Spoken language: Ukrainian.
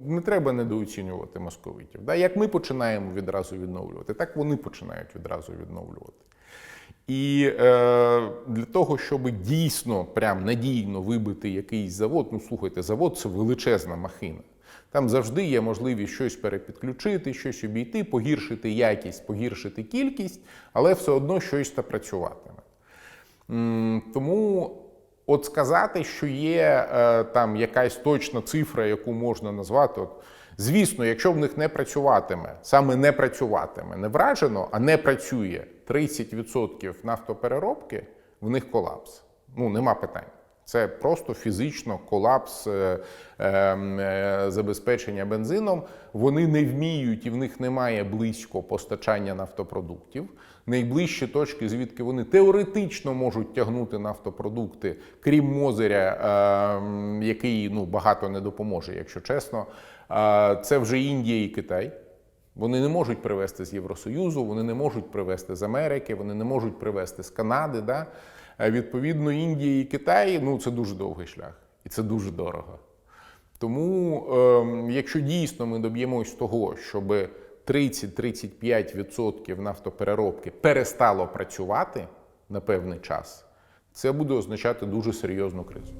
Не треба недооцінювати московитів. Да? Як ми починаємо відразу відновлювати, так вони починають відразу відновлювати. І е, для того, щоб дійсно прям надійно вибити якийсь завод, ну слухайте, завод це величезна махина. Там завжди є можливість щось перепідключити, щось обійти, погіршити якість, погіршити кількість, але все одно щось та працюватиме. Тому от сказати, що є е, там якась точна цифра, яку можна назвати. От, звісно, якщо в них не працюватиме, саме не працюватиме, не вражено, а не працює 30% нафтопереробки, в них колапс. Ну, нема питань. Це просто фізично колапс е, е, е, забезпечення бензином. Вони не вміють і в них немає близько постачання нафтопродуктів. Найближчі точки, звідки вони теоретично можуть тягнути нафтопродукти, крім Мозиря, е, який ну, багато не допоможе, якщо чесно. е, Це вже Індія і Китай. Вони не можуть привезти з Євросоюзу, вони не можуть привезти з Америки, вони не можуть привезти з Канади. Да? Е, Відповідно, Індія і Китай ну це дуже довгий шлях, і це дуже дорого. Тому, ем, якщо дійсно ми доб'ємось того, щоб 30-35% нафтопереробки перестало працювати на певний час, це буде означати дуже серйозну кризу.